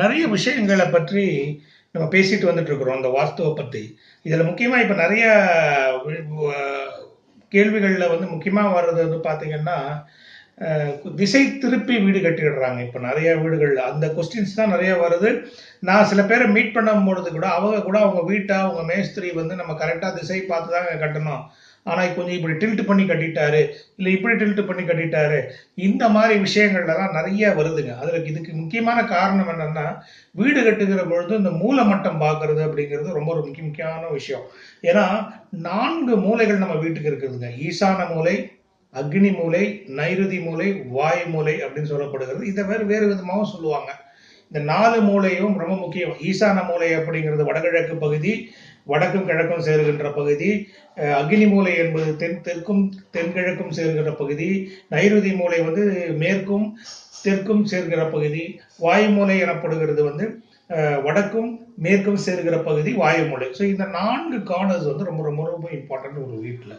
நிறைய விஷயங்களை பற்றி நம்ம பேசிட்டு வந்துட்டு இருக்கிறோம் அந்த வாஸ்துவை பற்றி இதில் முக்கியமாக இப்போ நிறைய கேள்விகளில் வந்து முக்கியமாக வர்றது வந்து பார்த்தீங்கன்னா திசை திருப்பி வீடு கட்டிடுறாங்க. இப்போ நிறைய வீடுகளில் அந்த கொஸ்டின்ஸ் தான் நிறைய வருது. நான் சில பேரை மீட் பண்ணும் பொழுது கூட அவங்க கூட அவங்க வீட்டை அவங்க மேஸ்திரி வந்து நம்ம கரெக்டாக திசை பார்த்து தாங்க கட்டணும். ஆனால் கொஞ்சம் இப்படி டில்ட் பண்ணி கட்டிட்டாரு இல்லை இப்படி டில்ட் பண்ணி கட்டிட்டாரு இந்த மாதிரி விஷயங்கள்லாம் நிறைய வருதுங்க. அதில் இதுக்கு முக்கியமான காரணம் என்னென்னா வீடு கட்டுகிற பொழுது இந்த மூலமட்டம் பார்க்கறது அப்படிங்கிறது ரொம்ப ஒரு முக்கிய முக்கியமான விஷயம். ஏன்னா நான்கு மூலைகள் நம்ம வீட்டுக்கு இருக்குதுங்க. ஈசான மூலை அக்னி மூலை நைருதி மூலை வாயு மூலை அப்படின்னு சொல்லப்படுகிறது. இதை வேறு வேறு விதமாகவும் சொல்லுவாங்க. இந்த நாலு மூலையும் ரொம்ப முக்கியம். ஈசான மூலை அப்படிங்கிறது வடகிழக்கு பகுதி வடக்கும் கிழக்கும் சேருகின்ற பகுதி அஹ் அக்னி மூலை என்பது தென் தெற்கும் தென்கிழக்கும் சேர்கிற பகுதி நைருதி மூலை வந்து மேற்கும் தெற்கும் சேர்கிற பகுதி வாயுமூலை எனப்படுகிறது வந்து வடக்கும் மேற்கும் சேர்கிற பகுதி வாயுமூலை ஸோ இந்த நான்கு கார்னர்ஸ் வந்து ரொம்ப ரொம்ப ரொம்ப இம்பார்ட்டன்ட் ஒரு வீட்டில்.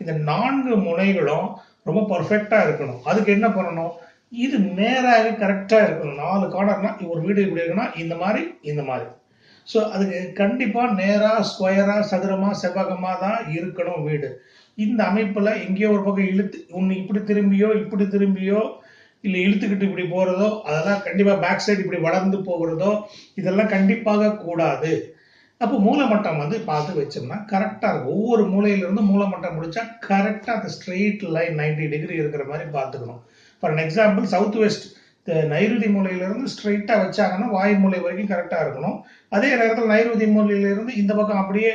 இந்த நான்கு முனைகளும் ரொம்ப பர்ஃபெக்டாக இருக்கணும். அதுக்கு என்ன பண்ணணும்? இது நேராக கரெக்டாக இருக்கணும் நாலு கார்னர்னா ஒரு வீடு இப்படி இருக்குன்னா இந்த மாதிரி இந்த மாதிரி. ஸோ அதுக்கு கண்டிப்பாக நேராக ஸ்கொயராக சதுரமாக செவ்வகமாக தான் இருக்கணும் வீடு. இந்த அமைப்பில் எங்கேயோ ஒரு பக்கம் இழுத்து ஒன்று இப்படி திரும்பியோ இப்படி திரும்பியோ இல்லை இழுத்துக்கிட்டு இப்படி போகிறதோ அதெல்லாம் கண்டிப்பாக பேக் சைடு இப்படி வளர்ந்து போகிறதோ இதெல்லாம் கண்டிப்பாக கூடாது. அப்போ மூலமட்டம் வந்து பார்த்து வச்சோம்னா கரெக்டாக இருக்கும். ஒவ்வொரு மூலையிலிருந்து மூலமட்டம் முடிச்சா கரெக்டாக அந்த ஸ்ட்ரெயிட் லைன் 90 டிகிரி இருக்கிற மாதிரி பார்த்துக்கணும். For an example south west நைருதி மூலையிலிருந்து ஸ்ட்ரெயிட்டாக வச்சாங்கன்னா வாயு மூலை வரைக்கும் கரெக்டாக இருக்கணும். அதே நேரத்தில் நைருதி மூலையிலிருந்து இந்த பக்கம் அப்படியே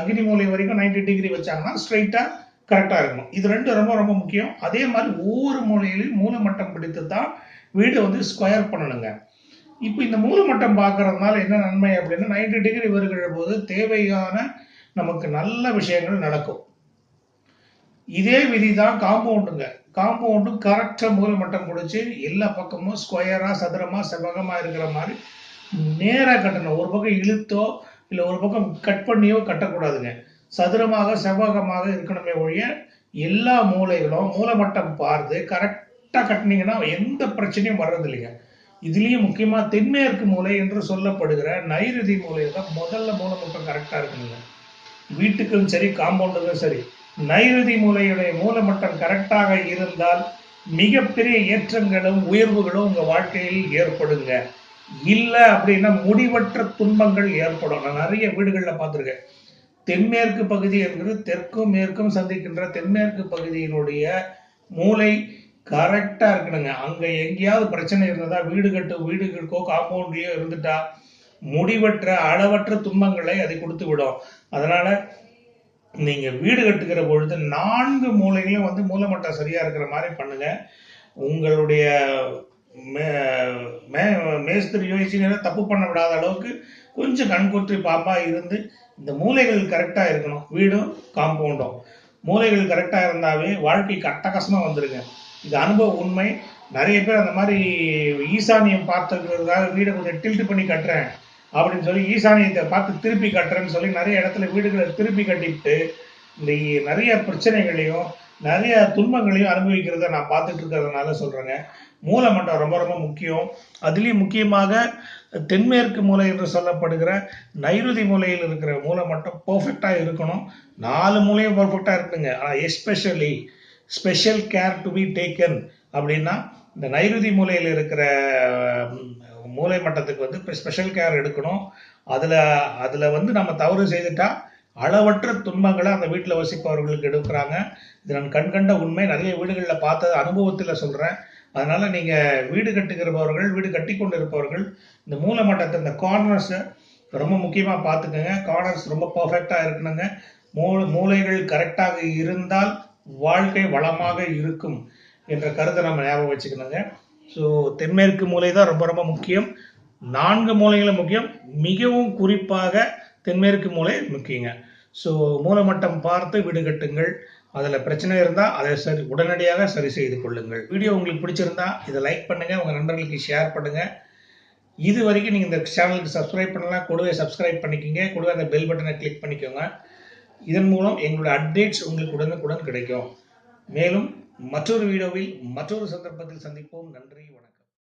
அக்னி மூலை வரைக்கும் 90 டிகிரி வச்சாங்கன்னா ஸ்ட்ரைட்டாக கரெக்டாக இருக்கணும். இது ரெண்டும் ரொம்ப ரொம்ப முக்கியம். அதே மாதிரி ஒவ்வொரு மூலையிலையும் மூலமட்டம் பிடித்து தான் வீடு வந்து ஸ்கொயர் பண்ணணுங்க. இப்போ இந்த மூலமட்டம் பார்க்கறதுனால என்ன நன்மை அப்படின்னா 90 டிகிரி வருகிற போது தேவையான நமக்கு நல்ல விஷயங்கள் நடக்கும். இதே விதி தான் காம்பவுண்டுங்க காம்பவுண்டும் கரெக்டாக மூலமட்டம் பிடிச்சி. எல்லா பக்கமும் ஸ்கொயராக சதுரமாக செவ்வகமாக இருக்கிற மாதிரி நேராக கட்டணும். ஒரு பக்கம் இழுத்தோ இல்லை ஒரு பக்கம் கட் பண்ணியோ கட்டக்கூடாதுங்க. சதுரமாக செவ்வகமாக இருக்கணுமே ஒழிய எல்லா மூலைகளும் மூலமட்டம் பார்த்து கரெக்டாக கட்டினீங்கன்னா எந்த பிரச்சனையும் வர்றது இல்லைங்க இதுலேயும் முக்கியமாக தென்மேற்கு மூலை என்று சொல்லப்படுகிற நைருதி மூலையில் தான் முதல்ல மூலமட்டம் கரெக்டாக இருக்கணுங்க. வீட்டுக்கும் சரி காம்பவுண்டுக்கும் சரி. நைருதி மூலையுடைய மூலமட்டம் கரெக்டாக இருந்தால் மிகப்பெரிய ஏற்றங்களும் உயர்வுகளும் உங்கள் வாழ்க்கையில் ஏற்படுங்க. இல்லை அப்படின்னா முடிவற்ற துன்பங்கள் ஏற்படும். நான் நிறைய வீடுகளில் பார்த்துருக்கேன். தென்மேற்கு பகுதி என்கிறது தெற்கும் மேற்கும் சந்திக்கின்ற தென்மேற்கு பகுதியினுடைய மூலை கரெக்டாக இருக்கணுங்க. அங்கே எங்கேயாவது பிரச்சனை இருந்ததா வீடு கட்டு வீடுகளுக்கோ காம்பவுண்டையோ இருந்துட்டா முடிவற்ற அளவற்ற துன்பங்களை அது கொடுத்து விடும் அதனால நீங்க வீடு கட்டுகிற பொழுது நான்கு மூலைகளும் வந்து மூலமட்டம் சரியா இருக்கிற மாதிரி பண்ணுங்க. உங்களுடைய மே- மே- மேஸ்திரியோ இன்ஜினியரோ தப்பு பண்ண விடாத அளவுக்கு கொஞ்சம் கண்கொற்றி பாம்பா இருந்து இந்த மூலைகள் கரெக்டா இருக்கணும். வீடும் காம்பவுண்டும் மூலைகள் கரெக்டா இருந்தாவே வாழ்க்கை கட்டகசமா வந்துருங்க. இது அனுபவ உண்மை. நிறைய பேர் அந்த மாதிரி ஈசானியம் பார்த்துக்கிறதுக்காக வீடை கொஞ்சம் டில்ட் பண்ணி கட்டுறேன். அப்படின்னு சொல்லி ஈசானியத்தை பார்த்து திருப்பி கட்டுறேன்னு சொல்லி நிறைய இடத்துல வீடுகளை திருப்பி கட்டிட்டு இந்த நிறைய பிரச்சனைகளையும் நிறைய துன்பங்களையும் அனுபவிக்கிறத நான் பார்த்துட்டு இருக்கிறதுனால சொல்றேங்க. மூலமட்டம் ரொம்ப ரொம்ப முக்கியம். அதுலேயும் முக்கியமாக தென்மேற்கு மூலை என்று சொல்லப்படுகிற நைருதி மூலையில் இருக்கிற மூலமட்டம் பர்ஃபெக்டாக இருக்கணும். நாலு மூலையும் பர்ஃபெக்டாக இருக்குங்க ஆனால் especially special care to be taken அப்படின்னா இந்த நைருதி மூலையில் இருக்கிற மூளை மூலை மட்டத்துக்கு வந்து ஸ்பெஷல் கேர் எடுக்கணும். அதில் அதில் வந்து நம்ம தவறு செய்துட்டா அளவற்ற துன்பங்களை அந்த வீட்டில் வசிப்பவர்களுக்கு எடுக்கிறாங்க. இது நான் கண்கண்ட உண்மை. நிறைய வீடுகளில் பார்த்தது அனுபவத்தில் சொல்கிறேன் அதனால் நீங்கள் வீடு கட்டுகிறவர்கள் வீடு கட்டி கொண்டு இருப்பவர்கள் இந்த மூல மட்டத்தை இந்த கார்னர்ஸை ரொம்ப முக்கியமாக பார்த்துக்கோங்க. கார்னர்ஸ் ரொம்ப பர்ஃபெக்டாக இருக்கணுங்க. மூ மூலைகள் கரெக்டாக இருந்தால் வாழ்க்கை வளமாக இருக்கும் என்ற கருத்தை நம்ம ஞாபகம் வச்சுக்கணுங்க. ஸோ தென்மேற்கு மூலை தான் ரொம்ப ரொம்ப முக்கியம். நான்கு மூலைகளும் முக்கியம். மிகவும் குறிப்பாக தென்மேற்கு மூலை முக்கியங்க. ஸோ மூலமட்டம் பார்த்து வீடு கட்டுங்கள். அதில் பிரச்சனை இருந்தால் அதை சரி உடனடியாக சரி செய்து கொள்ளுங்கள். வீடியோ உங்களுக்கு பிடிச்சிருந்தா இதை லைக் பண்ணுங்கள் உங்கள் நண்பர்களுக்கு ஷேர் பண்ணுங்கள் இது வரைக்கும் நீங்கள் இந்த சேனலுக்கு சப்ஸ்கிரைப் பண்ணலாம் கூடவே சப்ஸ்கிரைப் பண்ணிக்கோங்க. கூடவே அந்த பெல் பட்டனை கிளிக் பண்ணிக்கோங்க. இதன் மூலம் எங்களோட அப்டேட்ஸ் உங்களுக்கு உடனுக்குடன் கிடைக்கும். மேலும் மற்றொரு வீடியோவில் மற்றொரு சந்தர்ப்பத்தில் சந்திப்போம். நன்றி வணக்கம்.